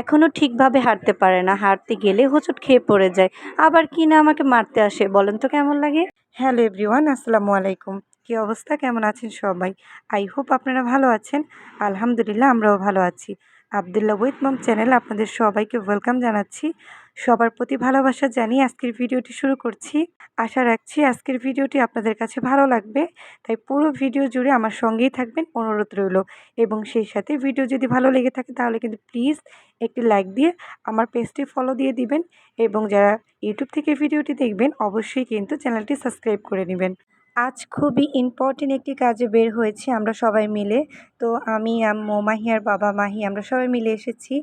এখনও ঠিকভাবে হাঁটতে পারে না। হারতে গেলে হোঁচট খেয়ে পড়ে যায়। আবার কি না আমাকে মারতে আসে, বলেন তো কেমন লাগে? হ্যালো এভরিওয়ান, আসসালামু আলাইকুম। কি অবস্থা? কেমন আছেন সবাই? আই হোপ আপনারা ভালো আছেন। আলহামদুলিল্লাহ, আমরাও ভালো আছি। আবদুল্লাহ উইথ মম চ্যানেল আপনাদের সবাইকে ওয়েলকাম জানাচ্ছি। সবার প্রতি ভালোবাসা জানিয়ে আজকের ভিডিওটি শুরু করছি। আশা রাখছি আজকের ভিডিওটি আপনাদের কাছে ভালো লাগবে। তাই পুরো ভিডিও জুড়ে আমার সঙ্গেই থাকবেন অনুরোধ রইল। এবং সেই সাথে ভিডিও যদি ভালো লেগে থাকে তাহলে কিন্তু প্লিজ একটি লাইক দিয়ে আমার পেজটি ফলো দিয়ে দিবেন। এবং যারা ইউটিউব থেকে ভিডিওটি দেখবেন, অবশ্যই কিন্তু চ্যানেলটি সাবস্ক্রাইব করে নেবেন। আজ খুবই ইম্পর্টেন্ট একটি কাজে বের হয়েছি আমরা সবাই মিলে। তো আমি, আম্মু মাহিয়ার বাবা মাহি আমরা সবাই মিলে এসেছি।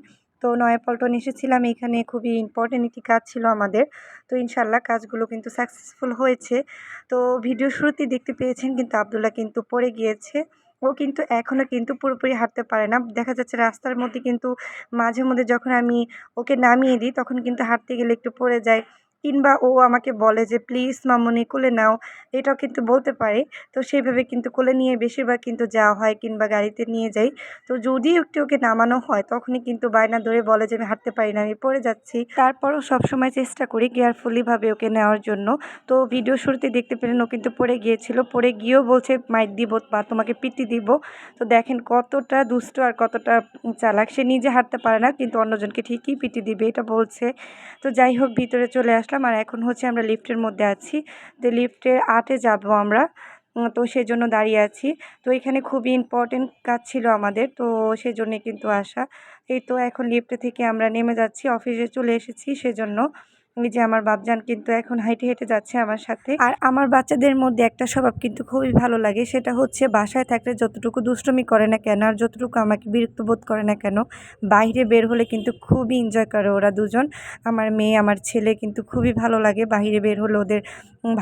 তো নয়াপল্টন এসেছিলাম, এখানে খুবই ইম্পর্টেন্ট একটি কাজ ছিল আমাদের। তো ইনশাল্লাহ কাজগুলো কিন্তু সাকসেসফুল হয়েছে। তো ভিডিও শুরুতেই দেখতে পেয়েছেন কিন্তু আবদুল্লাহ কিন্তু পড়ে গিয়েছে। ও কিন্তু এখনও কিন্তু পুরোপুরি হাঁটতে পারে না। দেখা যাচ্ছে রাস্তার মধ্যে কিন্তু মাঝে মধ্যে যখন আমি ওকে নামিয়ে দিই, তখন কিন্তু হাঁটতে গেলে একটু পড়ে যায়। কিংবা ও আমাকে বলে যে, প্লিজ মামনি কোলে নাও। এটাও কিন্তু বলতে পারে। তো সেইভাবে কিন্তু কোলে নিয়ে বেশিরভাগ কিন্তু যাওয়া হয় কিংবা গাড়িতে নিয়ে যাই। তো যদি একটু ওকে নামানো হয়, তখনই কিন্তু বায়না ধরে বলে যে, আমি হাঁটতে পারি না, আমি পড়ে যাচ্ছি। তারপরও সবসময় চেষ্টা করি কেয়ারফুলিভাবে ওকে নেওয়ার জন্য। তো ভিডিও শুরুতে দেখতে পেলেন ও কিন্তু পড়ে গিয়েছিল। পড়ে গিয়েও বলছে, মাইক দিব বা তোমাকে পিটি দিব। তো দেখেন কতটা দুষ্ট আর কতটা চালাক। সে নিজে হাঁটতে পারে না, কিন্তু অন্যজনকে ঠিকই পিটি দিবে, এটা বলছে। তো যাই হোক, ভিতরে চলে আসলাম আর এখন হচ্ছে আমরা লিফটের মধ্যে আছি। তো লিফটের আটে যাব আমরা। তো সেজন্য দাঁড়িয়ে আছি। তো এখানে খুবই ইম্পর্টেন্ট কাজ ছিল আমাদের। তো সেজন্যে কিন্তু আসা। এই তো এখন লিফটে থেকে আমরা নেমে যাচ্ছি। অফিসে চলে এসেছি সেজন্য। এই যে আমার বাপজান কিন্তু এখন হাইটে হেঁটে যাচ্ছে আমার সাথে। আর আমার বাচ্চাদের মধ্যে একটা স্বভাব কিন্তু খুবই ভালো লাগে সেটা হচ্ছে বাসায় থাকলে যতটুকু দুষ্টমি করে না কেন আর যতটুকু আমাকে বিরক্ত বোধ করে না কেন বাইরে বের হলে কিন্তু খুবই এনজয় করে ওরা দুজন। আমার মেয়ে আমার ছেলে কিন্তু খুবই ভালো লাগে বাইরে বের হলে ওদের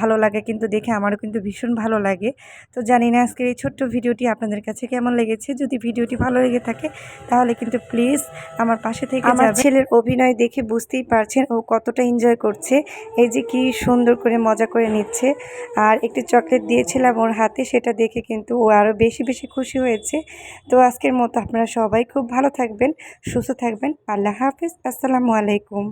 ভালো লাগে কিন্তু দেখে আমারও কিন্তু ভীষণ ভালো লাগে। তো জানি না আজকের এই ছোট্ট ভিডিওটি আপনাদের কাছে কেমন লেগেছে যদি ভিডিওটি ভালো লেগে থাকে তাহলে কিন্তু প্লিজ আমার পাশে থেকে আমার ছেলের অভিনয় দেখে বুঝতেই পারছেন ও কতটা এনজয় করছে। এই যে কি সুন্দর করে মজা করে নিচ্ছে। আর একটি চকলেট দিয়েছিলাম ওর হাতে, সেটা দেখে কিন্তু ও আরও বেশি বেশি খুশি হয়েছে। তো আজকের মতো আপনারা সবাই খুব ভালো থাকবেন, সুস্থ থাকবেন। আল্লাহ হাফিজ, আসসালামু আলাইকুম।